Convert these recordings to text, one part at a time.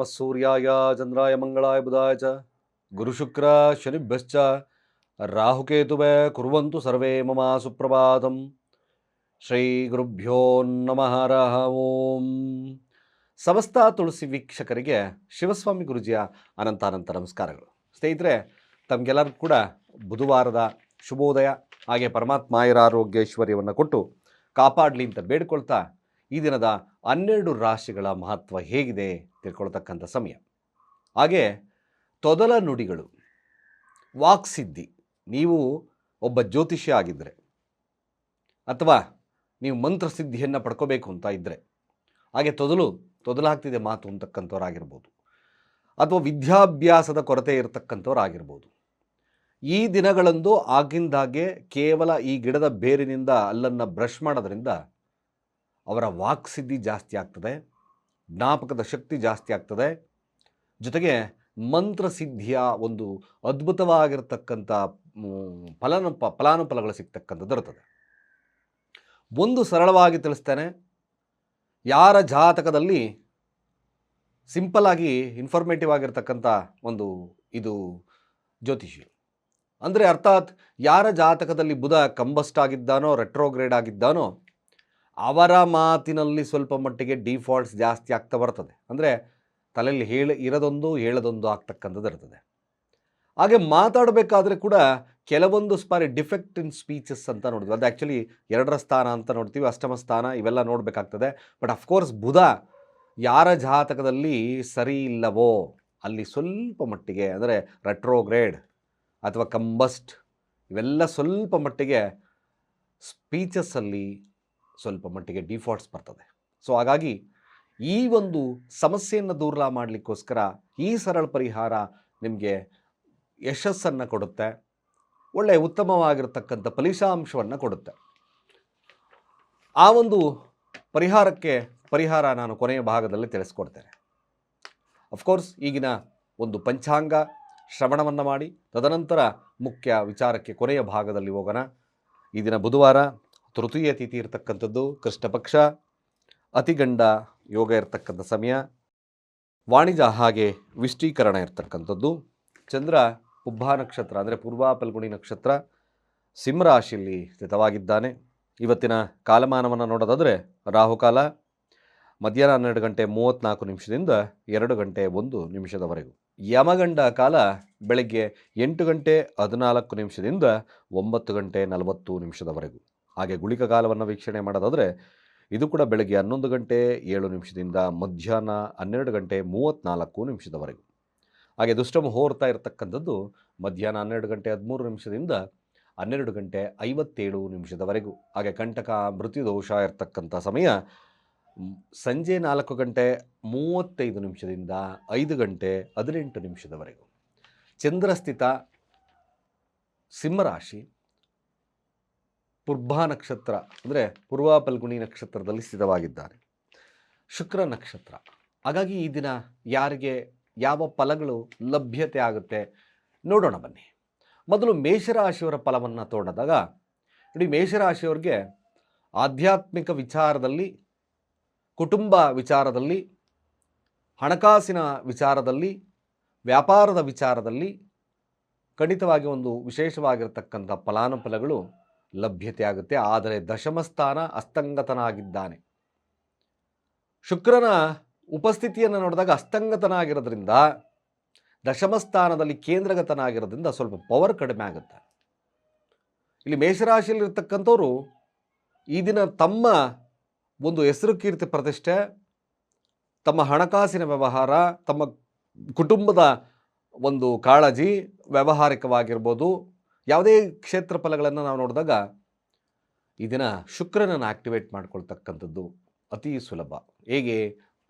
ನಮಃ ಸೂರ್ಯಾಯ ಚಂದ್ರಾಯ ಮಂಗಳಾಯ ಬುಧಾಯ ಚ ಗುರುಶುಕ್ರ ಶನಿಭ್ಯಶ್ಚ ರಾಹುಕೇತುವೆ ಕುರುವಂತು ಸರ್ವೇ ಮಮ ಸುಪ್ರಭಾತಂ ಶ್ರೀ ಗುರುಭ್ಯೋ ನಮಃ ಓಂ ಸಮಸ್ತ ತುಳಸಿ ವೀಕ್ಷಕರಿಗೆ ಶಿವಸ್ವಾಮಿ ಗುರುಜಿಯ ಅನಂತ ಅನಂತ ನಮಸ್ಕಾರಗಳು. ಸ್ನೇಹಿತರೆ, ತಮಗೆಲ್ಲರಿಗೂ ಕೂಡ ಬುಧವಾರದ ಶುಭೋದಯ, ಹಾಗೆ ಪರಮಾತ್ಮ ಆಯುರಾರೋಗ್ಯೈಶ್ವರ್ಯವನ್ನು ಕೊಟ್ಟು ಕಾಪಾಡಲಿ ಅಂತ ಬೇಡ್ಕೊಳ್ತಾ ಈ ದಿನದ ಹನ್ನೆರಡು ರಾಶಿಗಳ ಮಹತ್ವ ಹೇಗಿದೆ ತಿಳ್ಕೊಳ್ತಕ್ಕಂಥ ಸಮಯ. ಹಾಗೆ ತೊದಲ ನುಡಿಗಳು ವಾಕ್ಸಿದ್ಧಿ ನೀವು ಒಬ್ಬ ಜ್ಯೋತಿಷ್ಯ ಆಗಿದ್ದರೆ ಅಥವಾ ನೀವು ಮಂತ್ರಸಿದ್ಧಿಯನ್ನು ಪಡ್ಕೋಬೇಕು ಅಂತ ಇದ್ದರೆ ಹಾಗೆ ತೊದಲು ತೊದಲಾಗ್ತಿದೆ ಮಾತು ಅಂತಕ್ಕಂಥವ್ರಾಗಿರ್ಬೋದು. ಅಥವಾ ವಿದ್ಯಾಭ್ಯಾಸದ ಕೊರತೆ ಇರತಕ್ಕಂಥವ್ರಾಗಿರ್ಬೋದು. ಈ ದಿನಗಳಂದು ಆಗಿಂದಾಗೆ ಕೇವಲ ಈ ಗಿಡದ ಬೇರಿನಿಂದ ಅಲ್ಲನ್ನು ಬ್ರಷ್ ಮಾಡೋದ್ರಿಂದ ಅವರ ವಾಕ್ಸಿದ್ಧಿ ಜಾಸ್ತಿ ಆಗ್ತದೆ, ಜ್ಞಾಪಕದ ಶಕ್ತಿ ಜಾಸ್ತಿ ಆಗ್ತದೆ. ಜೊತೆಗೆ ಮಂತ್ರ ಸಿದ್ಧಿಯ ಒಂದು ಅದ್ಭುತವಾಗಿರತಕ್ಕಂಥ ಫಲನು ಫಲಾನುಫಲಗಳು ಸಿಗ್ತಕ್ಕಂಥ ದೊರೆತದೆ ಒಂದು ಸರಳವಾಗಿ ತಿಳಿಸ್ತೇನೆ, ಯಾರ ಜಾತಕದಲ್ಲಿ ಸಿಂಪಲ್ಲಾಗಿ ಇನ್ಫಾರ್ಮೇಟಿವ್ ಆಗಿರ್ತಕ್ಕಂಥ ಒಂದು ಇದು ಜ್ಯೋತಿಷಿ ಅಂದರೆ ಅರ್ಥಾತ್ ಯಾರ ಜಾತಕದಲ್ಲಿ ಬುಧ ಕಂಬಸ್ಟ್ ಆಗಿದ್ದಾನೋ ರೆಟ್ರೋಗ್ರೇಡ್ ಆಗಿದ್ದಾನೋ ಅವರ ಮಾತಿನಲ್ಲಿ ಸ್ವಲ್ಪ ಮಟ್ಟಿಗೆ ಡಿಫಾಲ್ಟ್ಸ್ ಜಾಸ್ತಿ ಆಗ್ತಾ ಬರ್ತದೆ. ಅಂದರೆ ತಲೆಯಲ್ಲಿ ಹೇಳ, ಇರೋದೊಂದು, ಹೇಳದೊಂದು ಆಗ್ತಕ್ಕಂಥದ್ದು ಇರ್ತದೆ. ಹಾಗೆ ಮಾತಾಡಬೇಕಾದ್ರೆ ಕೂಡ ಕೆಲವೊಂದು ಸ್ಪಾರಿ ಡಿಫೆಕ್ಟ್ ಇನ್ ಸ್ಪೀಚಸ್ ಅಂತ ನೋಡಿದ್ವಿ. ಅದು ಆ್ಯಕ್ಚುಲಿ ಎರಡರ ಸ್ಥಾನ ಅಂತ ನೋಡ್ತೀವಿ. ಅಷ್ಟಮ ಸ್ಥಾನ ಇವೆಲ್ಲ ನೋಡಬೇಕಾಗ್ತದೆ. ಬಟ್ ಅಫ್ಕೋರ್ಸ್ ಬುಧ ಯಾರ ಜಾತಕದಲ್ಲಿ ಸರಿ ಇಲ್ಲವೋ ಅಲ್ಲಿ ಸ್ವಲ್ಪ ಮಟ್ಟಿಗೆ ಅಂದರೆ ರೆಟ್ರೋಗ್ರೇಡ್ ಅಥವಾ ಕಂಬಸ್ಟ್ ಇವೆಲ್ಲ ಸ್ವಲ್ಪ ಮಟ್ಟಿಗೆ ಸ್ಪೀಚಸ್ಸಲ್ಲಿ ಸ್ವಲ್ಪ ಮಟ್ಟಿಗೆ ಡಿಫಾಲ್ಟ್ಸ್ ಬರ್ತದೆ. ಸೊ ಹಾಗಾಗಿ ಈ ಒಂದು ಸಮಸ್ಯೆಯನ್ನು ದೂರ ಮಾಡಲಿಕ್ಕೋಸ್ಕರ ಈ ಸರಳ ಪರಿಹಾರ ನಿಮಗೆ ಯಶಸ್ಸನ್ನು ಕೊಡುತ್ತೆ. ಒಳ್ಳೆಯ ಉತ್ತಮವಾಗಿರತಕ್ಕಂಥ ಫಲಿತಾಂಶವನ್ನು ಕೊಡುತ್ತೆ. ಆ ಒಂದು ಪರಿಹಾರಕ್ಕೆ ಪರಿಹಾರ ನಾನು ಕೊನೆಯ ಭಾಗದಲ್ಲಿ ತಿಳಿಸ್ಕೊಡ್ತೇನೆ. ಅಫ್ಕೋರ್ಸ್ ಈಗಿನ ಒಂದು ಪಂಚಾಂಗ ಶ್ರವಣವನ್ನು ಮಾಡಿ, ತದನಂತರ ಮುಖ್ಯ ವಿಚಾರಕ್ಕೆ ಕೊನೆಯ ಭಾಗದಲ್ಲಿ ಹೋಗೋಣ. ಈ ದಿನ ಬುಧವಾರ ತೃತೀಯ ತಿಥಿ ಇರತಕ್ಕಂಥದ್ದು ಕೃಷ್ಣ ಪಕ್ಷ, ಅತಿಗಂಡ ಯೋಗ ಇರತಕ್ಕಂಥ ಸಮಯ, ವಾಣಿಜ್ಯ ಹಾಗೆ ವಿಷ್ಟೀಕರಣ ಇರತಕ್ಕಂಥದ್ದು, ಚಂದ್ರ ಪುಬ್ಬಾ ನಕ್ಷತ್ರ ಅಂದರೆ ಪೂರ್ವ ಪಲ್ಗುಣಿ ನಕ್ಷತ್ರ ಸಿಂಹರಾಶಿಯಲ್ಲಿ ಸ್ಥಿತವಾಗಿದ್ದಾನೆ. ಇವತ್ತಿನ ಕಾಲಮಾನವನ್ನು ನೋಡೋದಾದರೆ ರಾಹುಕಾಲ ಮಧ್ಯಾಹ್ನ ಹನ್ನೆರಡು ಗಂಟೆ ಮೂವತ್ತ್ನಾಲ್ಕು ನಿಮಿಷದಿಂದ ಎರಡು ಗಂಟೆ ಒಂದು ನಿಮಿಷದವರೆಗೂ. ಯಮಗಂಡ ಕಾಲ ಬೆಳಗ್ಗೆ ಎಂಟು ಗಂಟೆ ಹದಿನಾಲ್ಕು ನಿಮಿಷದಿಂದ ಒಂಬತ್ತು ಗಂಟೆ ನಲವತ್ತು ನಿಮಿಷದವರೆಗೂ. ಹಾಗೆ ಗುಳಿಕ ಕಾಲವನ್ನು ವೀಕ್ಷಣೆ ಮಾಡೋದಾದರೆ, ಇದು ಕೂಡ ಬೆಳಗ್ಗೆ ಹನ್ನೊಂದು ಗಂಟೆ, ಏಳು ನಿಮಿಷದಿಂದ ಮಧ್ಯಾಹ್ನ ಹನ್ನೆರಡು ಗಂಟೆ ಮೂವತ್ತ್ನಾಲ್ಕು ನಿಮಿಷದವರೆಗೂ. ಹಾಗೆ ದುಷ್ಟಮ ಹೋರ್ತಾ ಇರತಕ್ಕಂಥದ್ದು ಮಧ್ಯಾಹ್ನ ಹನ್ನೆರಡು ಗಂಟೆ ಹದಿಮೂರು ನಿಮಿಷದಿಂದ ಹನ್ನೆರಡು ಗಂಟೆ ಐವತ್ತೇಳು ನಿಮಿಷದವರೆಗೂ. ಹಾಗೆ ಕಂಟಕ ಮೃತ್ಯುದೋಷ ಇರತಕ್ಕಂಥ ಸಮಯ ಸಂಜೆ ನಾಲ್ಕು ಗಂಟೆ ಮೂವತ್ತೈದು ನಿಮಿಷದಿಂದ ಐದು ಗಂಟೆ ಹದಿನೆಂಟು ನಿಮಿಷದವರೆಗೂ. ಚಂದ್ರಸ್ಥಿತ, ಸಿಂಹರಾಶಿ ಪುರ್ಭಾ ನಕ್ಷತ್ರ ಅಂದರೆ ಪೂರ್ವ ಫಲ್ಗುಣಿ ನಕ್ಷತ್ರದಲ್ಲಿ ಸ್ಥಿತವಾಗಿದ್ದಾರೆ. ಶುಕ್ರ ನಕ್ಷತ್ರ. ಹಾಗಾಗಿ ಈ ದಿನ ಯಾರಿಗೆ ಯಾವ ಫಲಗಳು ಲಭ್ಯತೆ ಆಗುತ್ತೆ ನೋಡೋಣ ಬನ್ನಿ. ಮೊದಲು ಮೇಷರಾಶಿಯವರ ಫಲವನ್ನು ತೋಡದಾಗ ನೋಡಿ ಮೇಷರಾಶಿಯವ್ರಿಗೆ ಆಧ್ಯಾತ್ಮಿಕ ವಿಚಾರದಲ್ಲಿ, ಕುಟುಂಬ ವಿಚಾರದಲ್ಲಿ, ಹಣಕಾಸಿನ ವಿಚಾರದಲ್ಲಿ, ವ್ಯಾಪಾರದ ವಿಚಾರದಲ್ಲಿ ಖಂಡಿತವಾಗಿ ಒಂದು ವಿಶೇಷವಾಗಿರತಕ್ಕಂಥ ಫಲಾನುಫಲಗಳು ಲಭ್ಯತೆ ಆಗುತ್ತೆ. ಆದರೆ ದಶಮಸ್ಥಾನ ಅಸ್ತಂಗತನಾಗಿದ್ದಾನೆ. ಶುಕ್ರನ ಉಪಸ್ಥಿತಿಯನ್ನು ನೋಡಿದಾಗ ಅಸ್ತಂಗತನಾಗಿರೋದ್ರಿಂದ, ದಶಮಸ್ಥಾನದಲ್ಲಿ ಕೇಂದ್ರಗತನಾಗಿರೋದ್ರಿಂದ ಸ್ವಲ್ಪ ಪವರ್ ಕಡಿಮೆ ಆಗುತ್ತೆ. ಇಲ್ಲಿ ಮೇಷರಾಶಿಯಲ್ಲಿರ್ತಕ್ಕಂಥವ್ರು ಈ ದಿನ ತಮ್ಮ ಒಂದು ಹೆಸರು ಕೀರ್ತಿ ಪ್ರತಿಷ್ಠೆ, ತಮ್ಮ ಹಣಕಾಸಿನ ವ್ಯವಹಾರ, ತಮ್ಮ ಕುಟುಂಬದ ಒಂದು ಕಾಳಜಿ ವ್ಯಾವಹಾರಿಕವಾಗಿರ್ಬೋದು. ಯಾವುದೇ ಕ್ಷೇತ್ರ ಫಲಗಳನ್ನು ನಾವು ನೋಡಿದಾಗ ಈ ದಿನ ಶುಕ್ರನನ್ನು ಆಕ್ಟಿವೇಟ್ ಮಾಡ್ಕೊಳ್ತಕ್ಕಂಥದ್ದು ಅತಿ ಸುಲಭ. ಹೇಗೆ?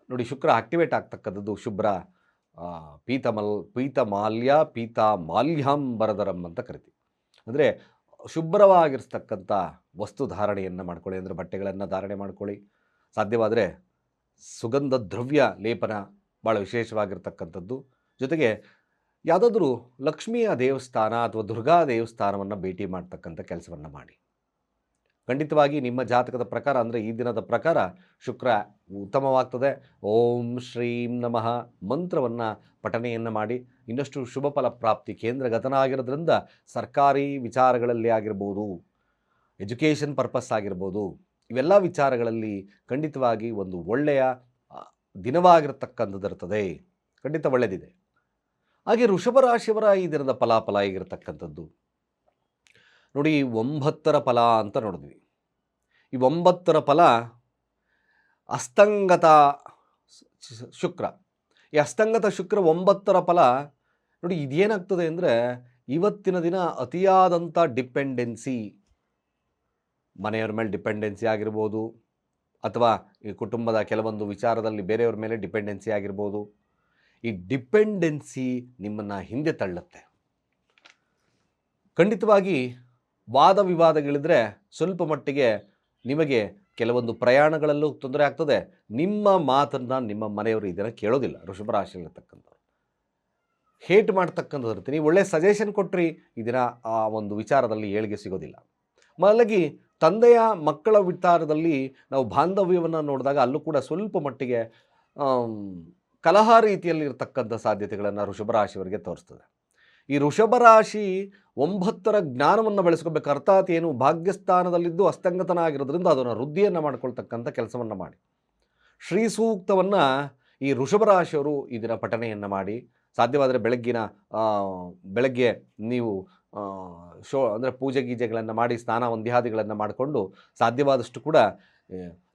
ನೋಡಿ, ಶುಕ್ರ ಆಕ್ಟಿವೇಟ್ ಆಗ್ತಕ್ಕಂಥದ್ದು ಶುಭ್ರ ಪೀತಮಲ್ ಪೀತಮಲ್, ಪೀತಮಾಲ್ಯ ಪೀತ ಮಾಲ್ಯಾಂಬರದರಂ ಅಂತ ಕರಿತೀವಿ. ಅಂದರೆ ಶುಭ್ರವಾಗಿರ್ತಕ್ಕಂಥ ವಸ್ತು ಧಾರಣೆಯನ್ನು ಮಾಡ್ಕೊಳ್ಳಿ, ಅಂದರೆ ಬಟ್ಟೆಗಳನ್ನು ಧಾರಣೆ ಮಾಡ್ಕೊಳ್ಳಿ. ಸಾಧ್ಯವಾದರೆ ಸುಗಂಧ ದ್ರವ್ಯ ಲೇಪನ ಭಾಳ ವಿಶೇಷವಾಗಿರ್ತಕ್ಕಂಥದ್ದು. ಜೊತೆಗೆ ಯಾವುದಾದ್ರೂ ಲಕ್ಷ್ಮಿಯ ದೇವಸ್ಥಾನ ಅಥವಾ ದುರ್ಗಾ ದೇವಸ್ಥಾನವನ್ನು ಭೇಟಿ ಮಾಡ್ತಕ್ಕಂಥ ಕೆಲಸವನ್ನು ಮಾಡಿ. ಖಂಡಿತವಾಗಿ ನಿಮ್ಮ ಜಾತಕದ ಪ್ರಕಾರ ಅಂದರೆ ಈ ದಿನದ ಪ್ರಕಾರ ಶುಕ್ರ ಉತ್ತಮವಾಗ್ತದೆ. ಓಂ ಶ್ರೀಂ ನಮಃ ಮಂತ್ರವನ್ನು ಪಠನೆಯನ್ನು ಮಾಡಿ. ಇನ್ನಷ್ಟು ಶುಭ ಫಲ ಪ್ರಾಪ್ತಿ ಕೇಂದ್ರಗತನ ಆಗಿರೋದ್ರಿಂದ ಸರ್ಕಾರಿ ವಿಚಾರಗಳಲ್ಲಿ ಆಗಿರ್ಬೋದು, ಎಜುಕೇಷನ್ ಪರ್ಪಸ್ ಆಗಿರ್ಬೋದು, ಇವೆಲ್ಲ ವಿಚಾರಗಳಲ್ಲಿ ಖಂಡಿತವಾಗಿ ಒಂದು ಒಳ್ಳೆಯ ದಿನವಾಗಿರತಕ್ಕಂಥದ್ದಿರ್ತದೆ. ಖಂಡಿತ ಒಳ್ಳೆಯದಿದೆ ಹಾಗೆ ಋಷಭ ರಾಶಿಯವರ ಈ ದಿನದ ಫಲಾಫಲ ಆಗಿರತಕ್ಕಂಥದ್ದು ನೋಡಿ, ಒಂಬತ್ತರ ಫಲ ಅಂತ ನೋಡಿದ್ವಿ. ಈ ಒಂಬತ್ತರ ಫಲ ಅಸ್ತಂಗತ ಶುಕ್ರ. ಈ ಅಸ್ತಂಗತ ಶುಕ್ರ ಒಂಬತ್ತರ ಫಲ ನೋಡಿ, ಇದೇನಾಗ್ತದೆ ಅಂದರೆ ಇವತ್ತಿನ ದಿನ ಅತಿಯಾದಂಥ ಡಿಪೆಂಡೆನ್ಸಿ, ಮನೆಯವ್ರ ಮೇಲೆ ಡಿಪೆಂಡೆನ್ಸಿ ಆಗಿರ್ಬೋದು, ಅಥವಾ ಈ ಕುಟುಂಬದ ಕೆಲವೊಂದು ವಿಚಾರದಲ್ಲಿ ಬೇರೆಯವ್ರ ಮೇಲೆ ಡಿಪೆಂಡೆನ್ಸಿ ಆಗಿರ್ಬೋದು ಈ ಡಿಪೆಂಡೆನ್ಸಿ ನಿಮ್ಮನ್ನು ಹಿಂದೆ ತಳ್ಳುತ್ತೆ. ಖಂಡಿತವಾಗಿ ವಾದ ವಿವಾದಗಳಿದ್ರೆ ಸ್ವಲ್ಪ ಮಟ್ಟಿಗೆ ನಿಮಗೆ ಕೆಲವೊಂದು ಪ್ರಯಾಣಗಳಲ್ಲೂ ತೊಂದರೆ ಆಗ್ತದೆ. ನಿಮ್ಮ ಮಾತನ್ನು ನಿಮ್ಮ ಮನೆಯವರು ಇದನ್ನು ಕೇಳೋದಿಲ್ಲ ವೃಷಭ ರಾಶಿಯಲ್ಲಿರ್ತಕ್ಕಂಥವ್ರು. ಹೇಟ್ ಮಾಡ್ತಕ್ಕಂಥದ್ದು ಇರ್ತೀನಿ. ಒಳ್ಳೆ ಸಜೆಷನ್ ಕೊಟ್ರಿ ಇದನ್ನ ಆ ಒಂದು ವಿಚಾರದಲ್ಲಿ ಏಳಿಗೆ ಸಿಗೋದಿಲ್ಲ. ಮೊದಲಾಗಿ ತಂದೆಯ ಮಕ್ಕಳ ವಿಚಾರದಲ್ಲಿ ನಾವು ಬಾಂಧವ್ಯವನ್ನು ನೋಡಿದಾಗ ಅಲ್ಲೂ ಕೂಡ ಸ್ವಲ್ಪ ಮಟ್ಟಿಗೆ ಕಲಹ ರೀತಿಯಲ್ಲಿ ಇರತಕ್ಕಂಥ ಸಾಧ್ಯತೆಗಳನ್ನು ವೃಷಭ ರಾಶಿಯವರಿಗೆ ತೋರಿಸ್ತದೆ. ಈ ಋಷಭ ರಾಶಿ ಒಂಬತ್ತರ ಜ್ಞಾನವನ್ನು ಬೆಳೆಸ್ಕೋಬೇಕು, ಅರ್ಥಾತ್ ಏನು ಭಾಗ್ಯಸ್ಥಾನದಲ್ಲಿದ್ದು ಅಸ್ತಂಗತನ ಆಗಿರೋದ್ರಿಂದ ಅದನ್ನು ವೃದ್ಧಿಯನ್ನು ಮಾಡ್ಕೊಳ್ತಕ್ಕಂಥ ಕೆಲಸವನ್ನು ಮಾಡಿ. ಶ್ರೀ ಸೂಕ್ತವನ್ನು ಈ ವೃಷಭ ರಾಶಿಯವರು ಇದರ ಪಠನೆಯನ್ನು ಮಾಡಿ. ಸಾಧ್ಯವಾದರೆ ಬೆಳಗ್ಗಿನ ಬೆಳಗ್ಗೆ ನೀವು ಶೋ, ಅಂದರೆ ಪೂಜೆ ಗೀಜೆಗಳನ್ನು ಮಾಡಿ, ಸ್ನಾನ ವಂದ್ಯಾದಿಗಳನ್ನು ಮಾಡಿಕೊಂಡು ಸಾಧ್ಯವಾದಷ್ಟು ಕೂಡ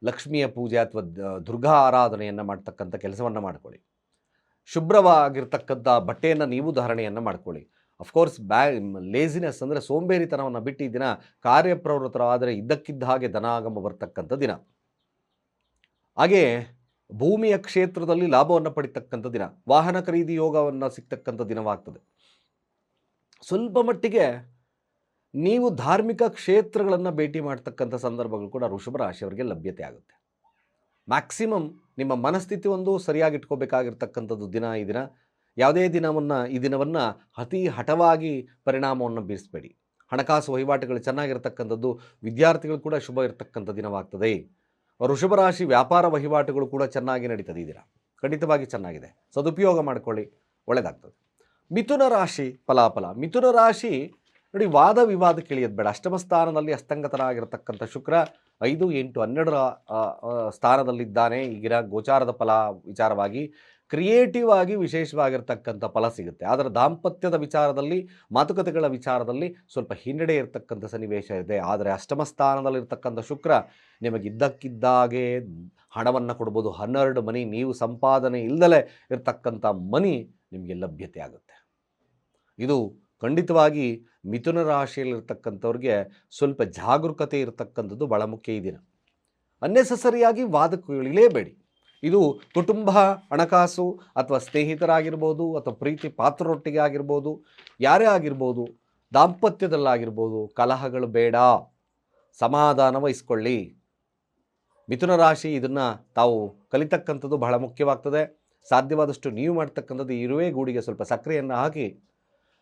ಲಕ್ಷ್ಮಿಯ ಪೂಜೆ ಅಥವಾ ದುರ್ಗಾ ಆರಾಧನೆಯನ್ನು ಮಾಡ್ತಕ್ಕಂಥ ಕೆಲಸವನ್ನು ಮಾಡ್ಕೊಳ್ಳಿ. ಶುಭ್ರವಾಗಿರ್ತಕ್ಕಂಥ ಬಟ್ಟೆಯನ್ನು ನೀವು ಧಾರಣೆಯನ್ನು ಮಾಡ್ಕೊಳ್ಳಿ. ಅಫ್ಕೋರ್ಸ್ ಬ್ಯಾ ಲೇಸಿನೆಸ್ ಅಂದರೆ ಸೋಂಬೇರಿತನವನ್ನು ಬಿಟ್ಟು ಈ ದಿನ ಕಾರ್ಯಪ್ರವೃತ್ತರಾದರೆ ಇದ್ದಕ್ಕಿದ್ದ ಹಾಗೆ ಧನಾಗಮ ಬರ್ತಕ್ಕಂಥ ದಿನ. ಹಾಗೆ ಭೂಮಿಯ ಕ್ಷೇತ್ರದಲ್ಲಿ ಲಾಭವನ್ನು ಪಡಿತಕ್ಕಂಥ ದಿನ. ವಾಹನ ಖರೀದಿ ಯೋಗವನ್ನು ಸಿಗ್ತಕ್ಕಂಥ ದಿನವಾಗ್ತದೆ. ಸ್ವಲ್ಪ ಮಟ್ಟಿಗೆ ನೀವು ಧಾರ್ಮಿಕ ಕ್ಷೇತ್ರಗಳನ್ನು ಭೇಟಿ ಮಾಡ್ತಕ್ಕಂಥ ಸಂದರ್ಭಗಳು ಕೂಡ ರಾಶಿಯವರಿಗೆ ಲಭ್ಯತೆ ಆಗುತ್ತೆ. ಮ್ಯಾಕ್ಸಿಮಮ್ ನಿಮ್ಮ ಮನಸ್ಥಿತಿ ಒಂದು ಸರಿಯಾಗಿ ಇಟ್ಕೋಬೇಕಾಗಿರ್ತಕ್ಕಂಥದ್ದು ದಿನ ಈ ದಿನ. ಯಾವುದೇ ದಿನವನ್ನು, ಈ ದಿನವನ್ನು ಅತಿ ಹಠವಾಗಿ ಪರಿಣಾಮವನ್ನು ಬೀರಿಸಬೇಡಿ. ಹಣಕಾಸು ವಹಿವಾಟುಗಳು ಚೆನ್ನಾಗಿರ್ತಕ್ಕಂಥದ್ದು, ವಿದ್ಯಾರ್ಥಿಗಳು ಕೂಡ ಶುಭ ಇರತಕ್ಕಂಥ ದಿನವಾಗ್ತದೆ. ರಾಶಿ ವ್ಯಾಪಾರ ವಹಿವಾಟುಗಳು ಕೂಡ ಚೆನ್ನಾಗಿ ನಡೀತದೆ ಈ ದಿನ. ಖಂಡಿತವಾಗಿ ಚೆನ್ನಾಗಿದೆ. ಸದುಪಯೋಗ ಮಾಡಿಕೊಳ್ಳಿ. ಒಳ್ಳೆಯದಾಗ್ತದೆ ಮಿಥುನ ರಾಶಿ ಫಲಾಫಲ. ಮಿಥುನ ರಾಶಿ ನೋಡಿ, ವಾದ ವಿವಾದ ಕೇಳಿಯೋದು ಬೇಡ. ಅಷ್ಟಮ ಸ್ಥಾನದಲ್ಲಿ ಅಸ್ತಂಗತನಾಗಿರ್ತಕ್ಕಂಥ ಶುಕ್ರ ಐದು ಎಂಟು ಹನ್ನೆರಡರ ಸ್ಥಾನದಲ್ಲಿದ್ದಾನೆ. ಈಗಿನ ಗೋಚಾರದ ಫಲ ವಿಚಾರವಾಗಿ ಕ್ರಿಯೇಟಿವ್ ಆಗಿ ವಿಶೇಷವಾಗಿರ್ತಕ್ಕಂಥ ಫಲ ಸಿಗುತ್ತೆ. ಆದರೆ ದಾಂಪತ್ಯದ ವಿಚಾರದಲ್ಲಿ, ಮಾತುಕತೆಗಳ ವಿಚಾರದಲ್ಲಿ ಸ್ವಲ್ಪ ಹಿನ್ನಡೆ ಇರತಕ್ಕಂಥ ಸನ್ನಿವೇಶ ಇದೆ. ಆದರೆ ಅಷ್ಟಮ ಸ್ಥಾನದಲ್ಲಿರ್ತಕ್ಕಂಥ ಶುಕ್ರ ನಿಮಗೆ ಇದ್ದಕ್ಕಿದ್ದಾಗೆ ಹಣವನ್ನು ಕೊಡ್ಬೋದು. ಹನ್ನೆರಡು ಮನಿ, ನೀವು ಸಂಪಾದನೆ ಇಲ್ಲದಲೇ ಇರತಕ್ಕಂಥ ಮನಿ ನಿಮಗೆ ಲಭ್ಯತೆ ಆಗುತ್ತೆ. ಇದು ಖಂಡಿತವಾಗಿ ಮಿಥುನ ರಾಶಿಯಲ್ಲಿರ್ತಕ್ಕಂಥವ್ರಿಗೆ ಸ್ವಲ್ಪ ಜಾಗರೂಕತೆ ಇರತಕ್ಕಂಥದ್ದು ಭಾಳ ಮುಖ್ಯ ಈ ದಿನ. ಅನ್ನೆಸಸರಿಯಾಗಿ ವಾದಕ್ಕಿಳಿಯಲೇಬೇಡಿ ಇದು ಕುಟುಂಬ, ಹಣಕಾಸು ಅಥವಾ ಸ್ನೇಹಿತರಾಗಿರ್ಬೋದು ಅಥವಾ ಪ್ರೀತಿ ಪಾತ್ರರೊಟ್ಟಿಗೆ ಆಗಿರ್ಬೋದು, ಯಾರೇ ಆಗಿರ್ಬೋದು, ದಾಂಪತ್ಯದಲ್ಲಾಗಿರ್ಬೋದು, ಕಲಹಗಳು ಬೇಡ. ಸಮಾಧಾನ ವಹಿಸ್ಕೊಳ್ಳಿ. ಮಿಥುನ ರಾಶಿ ಇದನ್ನು ತಾವು ಕಲಿತಕ್ಕಂಥದ್ದು ಬಹಳ ಮುಖ್ಯವಾಗ್ತದೆ. ಸಾಧ್ಯವಾದಷ್ಟು ನೀವು ಮಾಡ್ತಕ್ಕಂಥದ್ದು ಇರುವೆ ಗೂಡಿಗೆ ಸ್ವಲ್ಪ ಸಕ್ಕರೆಯನ್ನು ಹಾಕಿ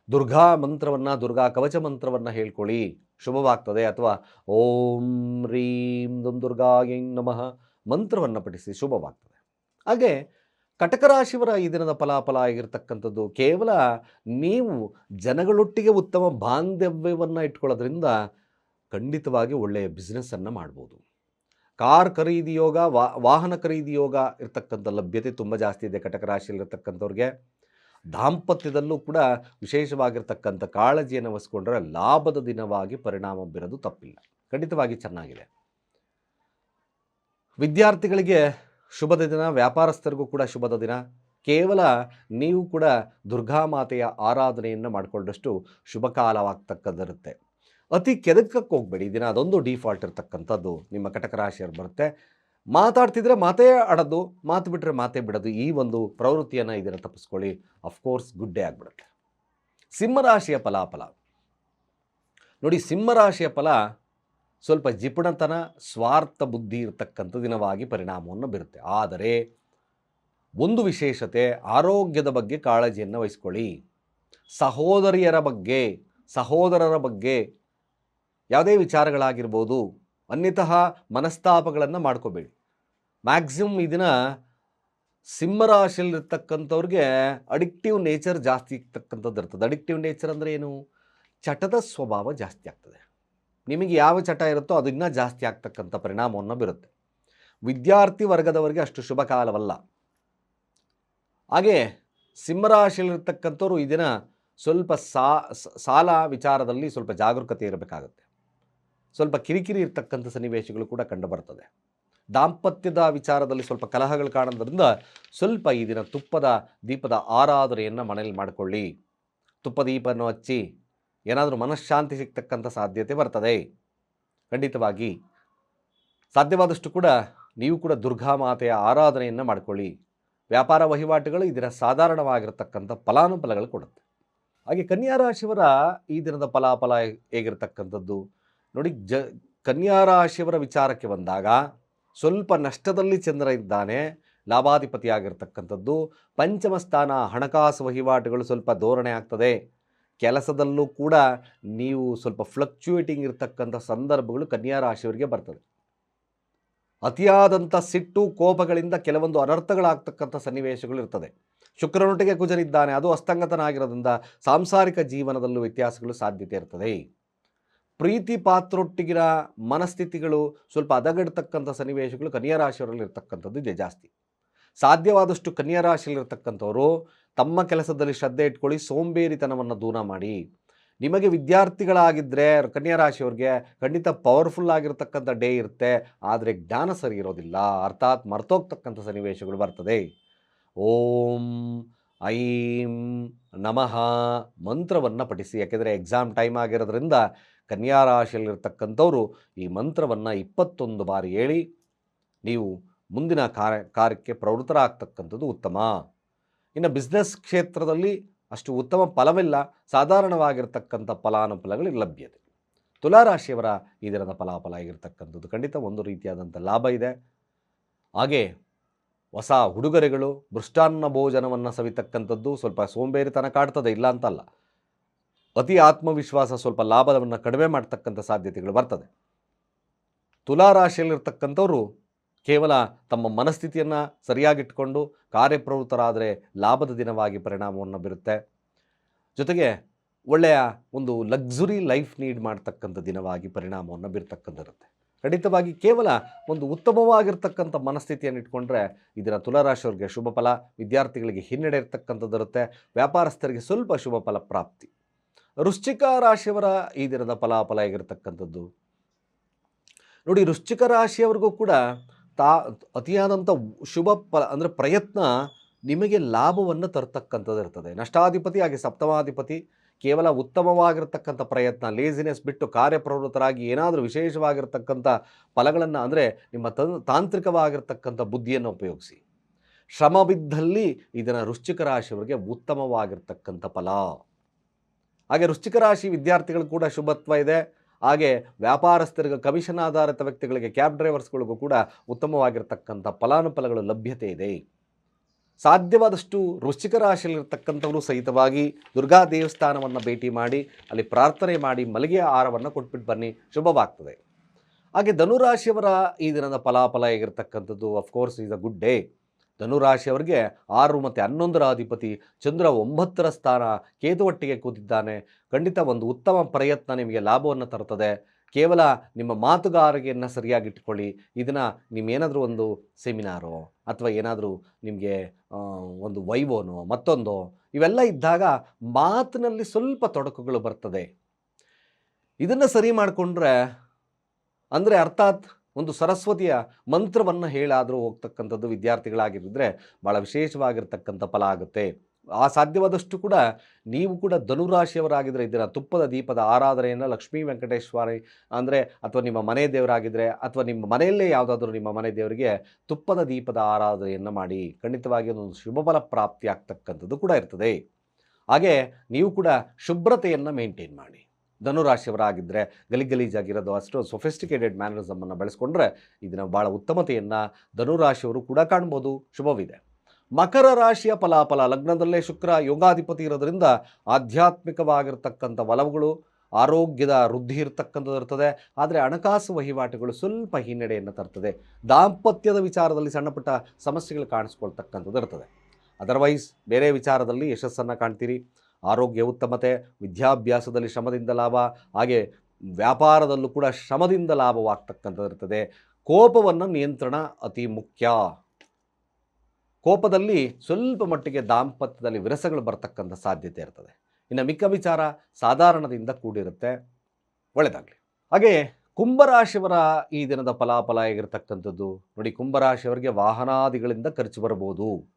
ದುರ್ಗಾ ಮಂತ್ರವನ್ನು, ದುರ್ಗಾ ಕವಚ ಮಂತ್ರವನ್ನು ಹೇಳ್ಕೊಳ್ಳಿ. ಶುಭವಾಗ್ತದೆ. ಅಥವಾ ಓಂ ರೀಂ ದುಂ ದುರ್ಗಾಯೈ ನಮಃ ಮಂತ್ರವನ್ನು ಪಠಿಸಿ ಶುಭವಾಗ್ತದೆ. ಹಾಗೆ ಕಟಕ ರಾಶಿಯವರ ಈ ದಿನದ ಫಲಾಫಲ ಆಗಿರ್ತಕ್ಕಂಥದ್ದು ಕೇವಲ ನೀವು ಜನಗಳೊಟ್ಟಿಗೆ ಉತ್ತಮ ಬಾಂಧವ್ಯವನ್ನು ಇಟ್ಕೊಳ್ಳೋದ್ರಿಂದ ಖಂಡಿತವಾಗಿ ಒಳ್ಳೆಯ ಬಿಸ್ನೆಸ್ಸನ್ನು ಮಾಡ್ಬೋದು. ಕಾರ್ ಖರೀದಿ ಯೋಗ ವಾಹನ ಖರೀದಿ ಯೋಗ ಇರ್ತಕ್ಕಂಥ ಲಭ್ಯತೆ ತುಂಬ ಜಾಸ್ತಿ ಇದೆ ಕಟಕ ರಾಶಿಯಲ್ಲಿರ್ತಕ್ಕಂಥವ್ರಿಗೆ ದಾಂಪತ್ಯದಲ್ಲೂ ಕೂಡ ವಿಶೇಷವಾಗಿರ್ತಕ್ಕಂಥ ಕಾಳಜಿಯನ್ನು ವಹಿಸ್ಕೊಂಡ್ರೆ ಲಾಭದ ದಿನವಾಗಿ ಪರಿಣಾಮ ಬೀರೋದು ತಪ್ಪಿಲ್ಲ. ಖಂಡಿತವಾಗಿ ಚೆನ್ನಾಗಿದೆ. ವಿದ್ಯಾರ್ಥಿಗಳಿಗೆ ಶುಭದ ದಿನ, ವ್ಯಾಪಾರಸ್ಥರಿಗೂ ಕೂಡ ಶುಭದ ದಿನ. ಕೇವಲ ನೀವು ಕೂಡ ದುರ್ಗಾ ಮಾತೆಯ ಆರಾಧನೆಯನ್ನು ಮಾಡಿಕೊಂಡಷ್ಟು ಶುಭ ಕಾಲವಾಗ್ತಕ್ಕದ್ದಿರುತ್ತೆ ಅತಿ ಕೆದಕಕ್ಕೆ ಹೋಗಬೇಡಿ. ದಿನ ಅದೊಂದು ಡಿಫಾಲ್ಟ್ ಇರ್ತಕ್ಕಂಥದ್ದು. ನಿಮ್ಮ ಕಟಕ ರಾಶಿಯವ್ರು ಬರುತ್ತೆ. ಮಾತಾಡ್ತಿದ್ರೆ ಮಾತೇ ಆಡೋದು, ಮಾತು ಬಿಟ್ಟರೆ ಮಾತೇ ಬಿಡೋದು, ಈ ಒಂದು ಪ್ರವೃತ್ತಿಯನ್ನು ಇದನ್ನು ತಪ್ಪಿಸ್ಕೊಳ್ಳಿ. ಅಫ್ಕೋರ್ಸ್ ಗುಡ್ಡೆ ಆಗಿಬಿಡುತ್ತೆ. ಸಿಂಹರಾಶಿಯ ಫಲಾಫಲ. ನೋಡಿ ಸಿಂಹರಾಶಿಯ ಫಲ ಸ್ವಲ್ಪ ಜಿಪುಣತನ, ಸ್ವಾರ್ಥ ಬುದ್ಧಿ ಇರತಕ್ಕಂಥ ದಿನವಾಗಿ ಪರಿಣಾಮವನ್ನು ಬೀರುತ್ತೆ. ಆದರೆ, ಒಂದು ವಿಶೇಷತೆ, ಆರೋಗ್ಯದ ಬಗ್ಗೆ ಕಾಳಜಿಯನ್ನು ವಹಿಸ್ಕೊಳ್ಳಿ. ಸಹೋದರಿಯರ ಬಗ್ಗೆ, ಸಹೋದರರ ಬಗ್ಗೆ ಯಾವುದೇ ವಿಚಾರಗಳಾಗಿರ್ಬೋದು ಅನ್ಯತಃ ಮನಸ್ತಾಪಗಳನ್ನು ಮಾಡ್ಕೋಬೇಡಿ. ಮ್ಯಾಕ್ಸಿಮಮ್ ಈ ದಿನ ಸಿಂಹರಾಶಿಯಲ್ಲಿರ್ತಕ್ಕಂಥವ್ರಿಗೆ ಅಡಿಕ್ಟಿವ್ ನೇಚರ್ ಜಾಸ್ತಿ ಇರ್ತಕ್ಕಂಥದ್ದು ಇರ್ತದೆ. ಅಡಿಕ್ಟಿವ್ ನೇಚರ್ ಅಂದರೆ ಏನು? ಚಟದ ಸ್ವಭಾವ ಜಾಸ್ತಿ ಆಗ್ತದೆ. ನಿಮಗೆ ಯಾವ ಚಟ ಇರುತ್ತೋ ಅದು ಜಾಸ್ತಿ ಆಗ್ತಕ್ಕಂಥ ಪರಿಣಾಮವನ್ನು ಬೀರುತ್ತೆ. ವಿದ್ಯಾರ್ಥಿ ವರ್ಗದವರಿಗೆ ಅಷ್ಟು ಶುಭ ಕಾಲವಲ್ಲ. ಹಾಗೆ ಸಿಂಹರಾಶಿಯಲ್ಲಿರ್ತಕ್ಕಂಥವ್ರು ಇದನ್ನು ದಿನ ಸ್ವಲ್ಪ ಸಾಲ ವಿಚಾರದಲ್ಲಿ ಸ್ವಲ್ಪ ಜಾಗರೂಕತೆ ಇರಬೇಕಾಗುತ್ತೆ. ಸ್ವಲ್ಪ ಕಿರಿಕಿರಿ ಇರ್ತಕ್ಕಂಥ ಸನ್ನಿವೇಶಗಳು ಕೂಡ ಕಂಡುಬರ್ತದೆ. ದಾಂಪತ್ಯದ ವಿಚಾರದಲ್ಲಿ ಸ್ವಲ್ಪ ಕಲಹಗಳು ಕಾಣೋದ್ರಿಂದ ಸ್ವಲ್ಪ ಈ ದಿನ ತುಪ್ಪದ ದೀಪದ ಆರಾಧನೆಯನ್ನು ಮನೇಲಿ ಮಾಡಿಕೊಳ್ಳಿ. ತುಪ್ಪ ದೀಪವನ್ನು ಹಚ್ಚಿ ಏನಾದರೂ ಮನಃಶಾಂತಿ ಸಿಗ್ತಕ್ಕಂಥ ಸಾಧ್ಯತೆ ಬರ್ತದೆ. ಖಂಡಿತವಾಗಿ ಸಾಧ್ಯವಾದಷ್ಟು ಕೂಡ ನೀವು ಕೂಡ ದುರ್ಗಾ ಮಾತೆಯ ಆರಾಧನೆಯನ್ನು ಮಾಡಿಕೊಳ್ಳಿ. ವ್ಯಾಪಾರ ವಹಿವಾಟುಗಳು ಈ ದಿನ ಸಾಧಾರಣವಾಗಿರ್ತಕ್ಕಂಥ ಫಲಾನುಫಲಗಳು ಕೊಡುತ್ತೆ. ಹಾಗೆ ಕನ್ಯಾ ರಾಶಿಯವರ ಈ ದಿನದ ಫಲಾಫಲ ಹೇಗಿರ್ತಕ್ಕಂಥದ್ದು? ನೋಡಿ, ಜ, ಕನ್ಯಾ ರಾಶಿಯವರ ವಿಚಾರಕ್ಕೆ ಬಂದಾಗ ಸ್ವಲ್ಪ ನಷ್ಟದಲ್ಲಿ ಚಂದ್ರ ಇದ್ದಾನೆ, ಲಾಭಾಧಿಪತಿಯಾಗಿರ್ತಕ್ಕಂಥದ್ದು. ಪಂಚಮ ಸ್ಥಾನ ಹಣಕಾಸು ವಹಿವಾಟುಗಳು ಸ್ವಲ್ಪ ಧೋರಣೆ ಆಗ್ತದೆ. ಕೆಲಸದಲ್ಲೂ ಕೂಡ ನೀವು ಸ್ವಲ್ಪ ಫ್ಲಕ್ಚುಯೇಟಿಂಗ್ ಇರತಕ್ಕಂಥ ಸಂದರ್ಭಗಳು ಕನ್ಯಾ ರಾಶಿಯವರಿಗೆ ಬರ್ತದೆ. ಅತಿಯಾದಂಥ ಸಿಟ್ಟು, ಕೋಪಗಳಿಂದ ಕೆಲವೊಂದು ಅನರ್ಥಗಳಾಗ್ತಕ್ಕಂಥ ಸನ್ನಿವೇಶಗಳು ಇರ್ತದೆ. ಶುಕ್ರನೊಟ್ಟಿಗೆ ಕುಜನಿದ್ದಾನೆ, ಅದು ಅಸ್ತಂಗತನಾಗಿರೋದ್ರಿಂದ ಸಾಂಸಾರಿಕ ಜೀವನದಲ್ಲೂ ವ್ಯತ್ಯಾಸಗಳು ಸಾಧ್ಯತೆ ಇರ್ತದೆ. ಪ್ರೀತಿ ಪಾತ್ರೊಟ್ಟಿಗಿನ ಮನಸ್ಥಿತಿಗಳು ಸ್ವಲ್ಪ ಹದಗೆಡ್ತಕ್ಕಂಥ ಸನ್ನಿವೇಶಗಳು ಕನ್ಯಾ ರಾಶಿಯವರಲ್ಲಿ ಇರ್ತಕ್ಕಂಥದ್ದು ಇದೆ ಜಾಸ್ತಿ. ಸಾಧ್ಯವಾದಷ್ಟು ಕನ್ಯಾ ರಾಶಿಯಲ್ಲಿರ್ತಕ್ಕಂಥವರು ತಮ್ಮ ಕೆಲಸದಲ್ಲಿ ಶ್ರದ್ಧೆ ಇಟ್ಕೊಳ್ಳಿ, ಸೋಂಬೇರಿತನವನ್ನು ದೂರ ಮಾಡಿ. ನಿಮಗೆ ವಿದ್ಯಾರ್ಥಿಗಳಾಗಿದ್ದರೆ ಕನ್ಯಾ ರಾಶಿಯವ್ರಿಗೆ ಖಂಡಿತ ಪವರ್ಫುಲ್ ಆಗಿರ್ತಕ್ಕಂಥ ಡೇ ಇರುತ್ತೆ, ಆದರೆ ಜ್ಞಾನ ಸರಿ ಇರೋದಿಲ್ಲ. ಅರ್ಥಾತ್ ಮರ್ತೋಗ್ತಕ್ಕಂಥ ಸನ್ನಿವೇಶಗಳು ಬರ್ತದೆ. ಓಂ ಐಂ ನಮಃ ಮಂತ್ರವನ್ನು ಪಠಿಸಿ. ಯಾಕೆಂದರೆ ಎಕ್ಸಾಮ್ ಟೈಮ್ ಆಗಿರೋದ್ರಿಂದ ಕನ್ಯಾ ರಾಶಿಯಲ್ಲಿರ್ತಕ್ಕಂಥವರು ಈ ಮಂತ್ರವನ್ನು ಇಪ್ಪತ್ತೊಂದು ಬಾರಿ ಹೇಳಿ ನೀವು ಮುಂದಿನ ಕಾರ್ಯ, ಕಾರ್ಯಕ್ಕೆ ಪ್ರವೃತ್ತರಾಗ್ತಕ್ಕಂಥದ್ದು ಉತ್ತಮ. ಇನ್ನು ಬಿಸ್ನೆಸ್ ಕ್ಷೇತ್ರದಲ್ಲಿ ಅಷ್ಟು ಉತ್ತಮ ಫಲವಿಲ್ಲ. ಸಾಧಾರಣವಾಗಿರ್ತಕ್ಕಂಥ ಫಲಾನುಫಲಗಳು ಲಭ್ಯತೆ. ತುಲಾರಾಶಿಯವರ ಈ ದಿನದ ಫಲಾಫಲ ಆಗಿರ್ತಕ್ಕಂಥದ್ದು ಖಂಡಿತ ಒಂದು ರೀತಿಯಾದಂಥ ಲಾಭ ಇದೆ. ಹಾಗೆ ಹೊಸ ಉಡುಗೊರೆಗಳು, ಮೃಷ್ಟಾನ್ನ ಭೋಜನವನ್ನು ಸವಿತಕ್ಕಂಥದ್ದು ಸ್ವಲ್ಪ ಸೋಂಬೇರಿತನ ಕಾಡ್ತದೆ, ಇಲ್ಲ ಅಂತಲ್ಲ. ಅತಿ ಆತ್ಮವಿಶ್ವಾಸ ಸ್ವಲ್ಪ ಲಾಭವನ್ನು ಕಡಿಮೆ ಮಾಡ್ತಕ್ಕಂಥ ಸಾಧ್ಯತೆಗಳು ಬರ್ತದೆ. ತುಲಾರಾಶಿಯಲ್ಲಿರ್ತಕ್ಕಂಥವ್ರು ಕೇವಲ ತಮ್ಮ ಮನಸ್ಥಿತಿಯನ್ನು ಸರಿಯಾಗಿಟ್ಕೊಂಡು ಕಾರ್ಯಪ್ರವೃತ್ತರಾದರೆ ಲಾಭದ ದಿನವಾಗಿ ಪರಿಣಾಮವನ್ನು ಬೀರುತ್ತೆ. ಜೊತೆಗೆ ಒಳ್ಳೆಯ ಒಂದು ಲಕ್ಸುರಿ ಲೈಫ್ ನೀಡ್ ಮಾಡ್ತಕ್ಕಂಥ ದಿನವಾಗಿ ಪರಿಣಾಮವನ್ನು ಬೀರ್ತಕ್ಕಂಥಿರುತ್ತೆ ಖಂಡಿತವಾಗಿ ಕೇವಲ ಒಂದು ಉತ್ತಮವಾಗಿರ್ತಕ್ಕಂಥ ಮನಸ್ಥಿತಿಯನ್ನು ಇಟ್ಕೊಂಡ್ರೆ ಇದರ ತುಲಾರಾಶಿಯವ್ರಿಗೆ ಶುಭ ಫಲ, ವಿದ್ಯಾರ್ಥಿಗಳಿಗೆ ಹಿನ್ನಡೆ ಇರ್ತಕ್ಕಂಥದ್ದು ಇರುತ್ತೆ ವ್ಯಾಪಾರಸ್ಥರಿಗೆ ಸ್ವಲ್ಪ ಶುಭ ಫಲ ಪ್ರಾಪ್ತಿ. ವೃಶ್ಚಿಕ ರಾಶಿಯವರ ಈ ದಿನದ ಫಲಾಫಲ ಆಗಿರತಕ್ಕಂಥದ್ದು ನೋಡಿ, ವೃಶ್ಚಿಕ ರಾಶಿಯವರಿಗೂ ಕೂಡ ತಾ ಅತಿಯಾದಂಥ ಶುಭ ಫಲ ಅಂದರೆ ಪ್ರಯತ್ನ ನಿಮಗೆ ಲಾಭವನ್ನು ತರ್ತಕ್ಕಂಥದ್ದು ಇರ್ತದೆ. ನಷ್ಟಾಧಿಪತಿ ಹಾಗೆ ಸಪ್ತಮಾಧಿಪತಿ ಕೇವಲ ಉತ್ತಮವಾಗಿರತಕ್ಕಂಥ ಪ್ರಯತ್ನ ಲೇಸಿನೆಸ್ ಬಿಟ್ಟು ಕಾರ್ಯಪ್ರವೃತ್ತರಾಗಿ ಏನಾದರೂ ವಿಶೇಷವಾಗಿರ್ತಕ್ಕಂಥ ಫಲಗಳನ್ನು ಅಂದರೆ ನಿಮ್ಮ ತನ್ ತಾಂತ್ರಿಕವಾಗಿರ್ತಕ್ಕಂಥ ಬುದ್ಧಿಯನ್ನು ಉಪಯೋಗಿಸಿ. ಶ್ರಮ ಬಿದ್ದಲ್ಲಿ ಇದನ್ನು ವೃಶ್ಚಿಕ ರಾಶಿಯವರಿಗೆ ಉತ್ತಮವಾಗಿರ್ತಕ್ಕಂಥ ಫಲ. ಹಾಗೆ ವೃಶ್ಚಿಕ ರಾಶಿ ವಿದ್ಯಾರ್ಥಿಗಳು ಕೂಡ ಶುಭತ್ವ ಇದೆ. ಹಾಗೆ ವ್ಯಾಪಾರಸ್ಥರಿಗೆ ಕಮಿಷನ್ ಆಧಾರಿತ ವ್ಯಕ್ತಿಗಳಿಗೆ ಕ್ಯಾಬ್ ಡ್ರೈವರ್ಸ್ಗಳಿಗೂ ಕೂಡ ಉತ್ತಮವಾಗಿರ್ತಕ್ಕಂಥ ಫಲಾನುಫಲಗಳು ಲಭ್ಯತೆ ಇದೆ. ಸಾಧ್ಯವಾದಷ್ಟು ವೃಶ್ಚಿಕ ರಾಶಿಯಲ್ಲಿರ್ತಕ್ಕಂಥವರು ಸಹಿತವಾಗಿ ದುರ್ಗಾ ದೇವಸ್ಥಾನವನ್ನು ಭೇಟಿ ಮಾಡಿ, ಅಲ್ಲಿ ಪ್ರಾರ್ಥನೆ ಮಾಡಿ ಮಲ್ಲಿಗೆ ಆಹಾರವನ್ನು ಕೊಟ್ಬಿಟ್ಟು ಬನ್ನಿ. ಶುಭವಾಗ್ತದೆ. ಹಾಗೆ ಧನುರಾಶಿಯವರ ಈ ದಿನದ ಫಲಾಫಲ ಹೇಗಿರ್ತಕ್ಕಂಥದ್ದು? Of course is a good day ಧನುರಾಶಿಯವರಿಗೆ ಆರು ಮತ್ತು ಹನ್ನೊಂದರ ಅಧಿಪತಿ ಚಂದ್ರ ಒಂಬತ್ತರ ಸ್ಥಾನ ಕೇತುವಟ್ಟಿಗೆ ಕೂತಿದ್ದಾನೆ. ಖಂಡಿತ ಒಂದು ಉತ್ತಮ ಪ್ರಯತ್ನ ನಿಮಗೆ ಲಾಭವನ್ನು ತರುತ್ತದೆ. ಕೇವಲ ನಿಮ್ಮ ಮಾತುಗಾರಿಕೆಯನ್ನು ಸರಿಯಾಗಿಟ್ಕೊಳ್ಳಿ ಇದನ್ನು ನಿಮ್ಮೇನಾದರೂ ಒಂದು ಸೆಮಿನಾರೋ ಅಥವಾ ಏನಾದರೂ ನಿಮಗೆ ಒಂದು ವೈವೋನೋ ಮತ್ತೊಂದು ಇವೆಲ್ಲ ಇದ್ದಾಗ ಮಾತಿನಲ್ಲಿ ಸ್ವಲ್ಪ ತೊಡಕುಗಳು ಬರ್ತದೆ. ಇದನ್ನು ಸರಿ ಮಾಡಿಕೊಂಡ್ರೆ ಅಂದರೆ ಅರ್ಥಾತ್ ಒಂದು ಸರಸ್ವತಿಯ ಮಂತ್ರವನ್ನು ಹೇಳಾದರೂ ಹೋಗ್ತಕ್ಕಂಥದ್ದು ವಿದ್ಯಾರ್ಥಿಗಳಾಗಿದ್ದರೆ ಭಾಳ ವಿಶೇಷವಾಗಿರ್ತಕ್ಕಂಥ ಫಲ ಆಗುತ್ತೆ. ಆ ಸಾಧ್ಯವಾದಷ್ಟು ಕೂಡ ನೀವು ಕೂಡ ಧನುರಾಶಿಯವರಾಗಿದ್ದರೆ ಇದರ ತುಪ್ಪದ ದೀಪದ ಆರಾಧನೆಯನ್ನು ಲಕ್ಷ್ಮೀ ವೆಂಕಟೇಶ್ವರಿ ಅಂದರೆ ಅಥವಾ ನಿಮ್ಮ ಮನೆ ದೇವರಾಗಿದ್ದರೆ ಅಥವಾ ನಿಮ್ಮ ಮನೆಯಲ್ಲೇ ಯಾವುದಾದ್ರೂ ನಿಮ್ಮ ಮನೆ ದೇವರಿಗೆ ತುಪ್ಪದ ದೀಪದ ಆರಾಧನೆಯನ್ನು ಮಾಡಿ ಖಂಡಿತವಾಗಿ ಒಂದು ಶುಭಫಲ ಪ್ರಾಪ್ತಿ ಆಗ್ತಕ್ಕಂಥದ್ದು ಕೂಡ ಇರ್ತದೆ. ಹಾಗೆ ನೀವು ಕೂಡ ಶುಭ್ರತೆಯನ್ನು ಮೇಂಟೈನ್ ಮಾಡಿ. ಧನುರಾಶಿಯವರಾಗಿದ್ದರೆ ಗಲಿಗಲೀಜಾಗಿರೋದು ಅಷ್ಟು ಸೊಫಿಸ್ಟಿಕೇಟೆಡ್ ಮ್ಯಾನರಿಸಮನ್ನು ಬೆಳೆಸ್ಕೊಂಡ್ರೆ ಇದನ್ನು ಭಾಳ ಉತ್ತಮತೆಯನ್ನು ಧನುರಾಶಿಯವರು ಕೂಡ ಕಾಣ್ಬೋದು. ಶುಭವಿದೆ. ಮಕರ ರಾಶಿಯ ಫಲಾಫಲ, ಲಗ್ನದಲ್ಲೇ ಶುಕ್ರ, ಯೋಗಾಧಿಪತಿ ಇರೋದ್ರಿಂದ ಆಧ್ಯಾತ್ಮಿಕವಾಗಿರ್ತಕ್ಕಂಥ ಒಲವುಗಳು, ಆರೋಗ್ಯದ ವೃದ್ಧಿ ಇರತಕ್ಕಂಥದ್ದು ಇರ್ತದೆ. ಆದರೆ ಹಣಕಾಸು ವಹಿವಾಟುಗಳು ಸ್ವಲ್ಪ ಹಿನ್ನಡೆಯನ್ನು ತರ್ತದೆ. ದಾಂಪತ್ಯದ ವಿಚಾರದಲ್ಲಿ ಸಣ್ಣಪುಟ್ಟ ಸಮಸ್ಯೆಗಳು ಕಾಣಿಸ್ಕೊಳ್ತಕ್ಕಂಥದ್ದು ಇರ್ತದೆ. ಅದರ್ವೈಸ್ ಬೇರೆ ವಿಚಾರದಲ್ಲಿ ಯಶಸ್ಸನ್ನು ಕಾಣ್ತೀರಿ. ಆರೋಗ್ಯ ಉತ್ತಮತೆ, ವಿದ್ಯಾಭ್ಯಾಸದಲ್ಲಿ ಶ್ರಮದಿಂದ ಲಾಭ, ಹಾಗೆ ವ್ಯಾಪಾರದಲ್ಲೂ ಕೂಡ ಶ್ರಮದಿಂದ ಲಾಭವಾಗ್ತಕ್ಕಂಥದ್ದಿರ್ತದೆ. ಕೋಪವನ್ನು ನಿಯಂತ್ರಣ ಅತಿ ಮುಖ್ಯ. ಕೋಪದಲ್ಲಿ ಸ್ವಲ್ಪ ಮಟ್ಟಿಗೆ ದಾಂಪತ್ಯದಲ್ಲಿ ವಿರಸಗಳು ಬರ್ತಕ್ಕಂಥ ಸಾಧ್ಯತೆ ಇರ್ತದೆ. ಇನ್ನು ಮಿಕ್ಕ ವಿಚಾರ ಸಾಧಾರಣದಿಂದ ಕೂಡಿರುತ್ತೆ. ಒಳ್ಳೆಯದಾಗಲಿ ಹಾಗೆ ಕುಂಭರಾಶಿಯವರ ಈ ದಿನದ ಫಲಾಫಲ ಹೇಗಿರ್ತಕ್ಕಂಥದ್ದು? ನೋಡಿ, ಕುಂಭರಾಶಿಯವರಿಗೆ ವಾಹನಾದಿಗಳಿಂದ ಖರ್ಚು ಬರ್ಬೋದು.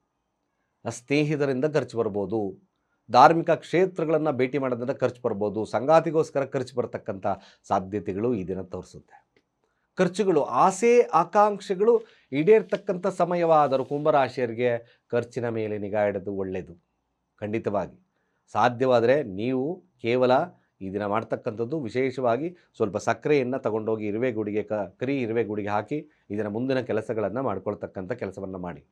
ಸ್ನೇಹಿತರಿಂದ ಖರ್ಚು ಬರ್ಬೋದು. ಧಾರ್ಮಿಕ ಕ್ಷೇತ್ರಗಳನ್ನು ಭೇಟಿ ಮಾಡೋದ್ರಿಂದ ಖರ್ಚು ಬರ್ಬೋದು, ಸಂಗಾತಿಗೋಸ್ಕರ ಖರ್ಚು ಬರ್ತಕ್ಕಂಥ ಸಾಧ್ಯತೆಗಳು ಈ ದಿನ ತೋರಿಸುತ್ತೆ. ಖರ್ಚುಗಳು, ಆಸೆ, ಆಕಾಂಕ್ಷೆಗಳು ಈಡೇರ್ತಕ್ಕಂಥ ಸಮಯವಾದರೂ ಕುಂಭರಾಶಿಯರಿಗೆ ಖರ್ಚಿನ ಮೇಲೆ ನಿಗಾ ಇಡೋದು ಒಳ್ಳೆಯದು ಖಂಡಿತವಾಗಿ. ಸಾಧ್ಯವಾದರೆ ನೀವು ಕೇವಲ ಈ ದಿನ ಮಾಡ್ತಕ್ಕಂಥದ್ದು ವಿಶೇಷವಾಗಿ ಸ್ವಲ್ಪ ಸಕ್ಕರೆಯನ್ನು ತಗೊಂಡೋಗಿ ಇರುವೆ ಗುಡಿಗೆ ಕ, ಕರಿ ಇರುವೆ ಗುಡಿಗೆ ಹಾಕಿ ಇದರ ಮುಂದಿನ ಕೆಲಸಗಳನ್ನು ಮಾಡ್ಕೊಳ್ತಕ್ಕಂಥ ಕೆಲಸವನ್ನು ಮಾಡಿ.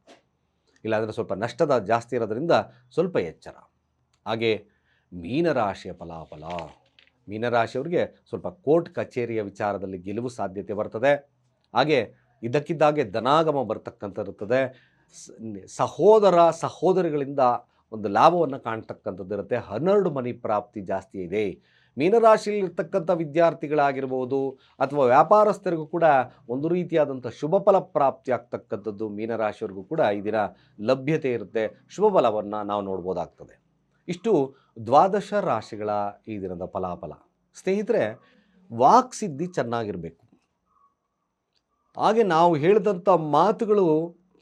ಇಲ್ಲಾಂದರೆ ಸ್ವಲ್ಪ ನಷ್ಟದ ಜಾಸ್ತಿ ಇರೋದರಿಂದ ಸ್ವಲ್ಪ ಎಚ್ಚರ. ಹಾಗೆ ಮೀನರಾಶಿಯ ಫಲಾಫಲ. ಮೀನರಾಶಿಯವ್ರಿಗೆ ಸ್ವಲ್ಪ ಕೋರ್ಟ್ ಕಚೇರಿಯ ವಿಚಾರದಲ್ಲಿ ಗೆಲುವು ಸಾಧ್ಯತೆ ಬರ್ತದೆ. ಹಾಗೆ ಇದಕ್ಕಿದ್ದಾಗೆ ಧನಾಗಮ ಬರ್ತಕ್ಕಂಥ ಇರುತ್ತದೆ ಸ- ಸಹೋದರ, ಸಹೋದರಿಗಳಿಂದ ಒಂದು ಲಾಭವನ್ನು ಕಾಣ್ತಕ್ಕಂಥದ್ದು ಇರುತ್ತೆ. ಹನ್ನೆರಡು ಮನಿ ಪ್ರಾಪ್ತಿ ಜಾಸ್ತಿ ಇದೆ. ಮೀನರಾಶಿಯಲ್ಲಿರ್ತಕ್ಕಂಥ ವಿದ್ಯಾರ್ಥಿಗಳಾಗಿರ್ಬೋದು ಅಥವಾ ವ್ಯಾಪಾರಸ್ಥರಿಗೂ ಕೂಡ ಒಂದು ರೀತಿಯಾದಂಥ ಶುಭ ಫಲ ಪ್ರಾಪ್ತಿ ಆಗ್ತಕ್ಕಂಥದ್ದು ಮೀನರಾಶಿಯವ್ರಿಗೂ ಕೂಡ ಈ ದಿನ ಲಭ್ಯತೆ ಇರುತ್ತೆ. ಶುಭ ಫಲವನ್ನು ನಾವು ನೋಡ್ಬೋದಾಗ್ತದೆ. ಇಷ್ಟು ದ್ವಾದಶ ರಾಶಿಗಳ ಈ ದಿನದ ಫಲಾಫಲ. ಸ್ನೇಹಿತರೆ, ವಾಕ್ ಸಿದ್ಧಿ ಚೆನ್ನಾಗಿರಬೇಕು. ಹಾಗೆ ನಾವು ಹೇಳಿದಂಥ ಮಾತುಗಳು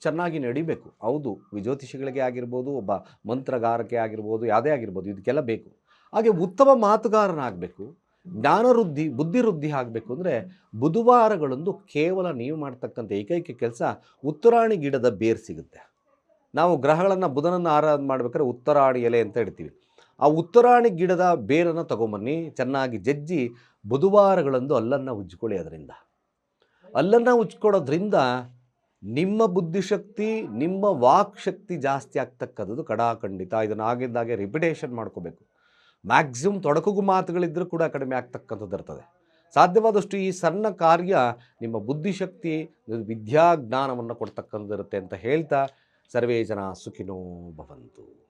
ಚೆನ್ನಾಗಿ ನಡಿಬೇಕು. ಹೌದು, ವಿಜ್ಯೋತಿಷಿಗಳಿಗೆ ಆಗಿರ್ಬೋದು, ಒಬ್ಬ ಮಂತ್ರಗಾರಕ್ಕೆ ಆಗಿರ್ಬೋದು, ಯಾವುದೇ ಆಗಿರ್ಬೋದು, ಇದಕ್ಕೆಲ್ಲ ಬೇಕು. ಹಾಗೆ ಉತ್ತಮ ಮಾತುಗಾರನಾಗಬೇಕು. ಜ್ಞಾನವೃದ್ಧಿ, ಬುದ್ಧಿವೃದ್ಧಿ ಆಗಬೇಕು ಅಂದರೆ ಬುಧವಾರಗಳಂದು ಕೇವಲ ನೀವು ಮಾಡ್ತಕ್ಕಂಥ ಏಕೈಕ ಕೆಲಸ ಉತ್ತರಾಣಿ ಗಿಡದ ಬೇರು ಸಿಗುತ್ತೆ. ನಾವು ಗ್ರಹಗಳನ್ನು ಬುಧನನ್ನು ಆರಾಧನೆ ಮಾಡ್ಬೇಕಾದ್ರೆ ಉತ್ತರಾಣಿ ಎಲೆ ಅಂತ ಹೇಳ್ತೀವಿ. ಆ ಉತ್ತರಾಣಿ ಗಿಡದ ಬೇರನ್ನು ತಗೊಂಬನ್ನಿ, ಚೆನ್ನಾಗಿ ಜಜ್ಜಿ ಬುಧವಾರಗಳಂದು ಅಲ್ಲನ್ನು ಉಜ್ಕೊಳ್ಳಿ ಅದರಿಂದ. ಅಲ್ಲನ್ನು ಉಜ್ಕೊಳ್ಳೋದ್ರಿಂದ ನಿಮ್ಮ ಬುದ್ಧಿಶಕ್ತಿ, ನಿಮ್ಮ ವಾಕ್ ಶಕ್ತಿ ಜಾಸ್ತಿ ಆಗ್ತಕ್ಕಂಥದ್ದು ಕಡಾಖಂಡಿತ ಇದನ್ನು ಆಗಿದ್ದಾಗೆ ರಿಪಿಟೇಷನ್ ಮಾಡ್ಕೋಬೇಕು. ಮ್ಯಾಕ್ಸಿಮಮ್ ತೊಡಕುಗು ಮಾತುಗಳಿದ್ದರೂ ಕೂಡ ಕಡಿಮೆ ಆಗ್ತಕ್ಕಂಥದ್ದು ಇರ್ತದೆ. ಸಾಧ್ಯವಾದಷ್ಟು ಈ ಸಣ್ಣ ಕಾರ್ಯ ನಿಮ್ಮ ಬುದ್ಧಿಶಕ್ತಿ, ವಿದ್ಯಾಜ್ಞಾನವನ್ನು ಕೊಡ್ತಕ್ಕಂಥದ್ದು ಇರುತ್ತೆ ಅಂತ ಹೇಳ್ತಾ ಸರ್ವೇ ಜನ ಸುಖಿನೋ ಭವಂತು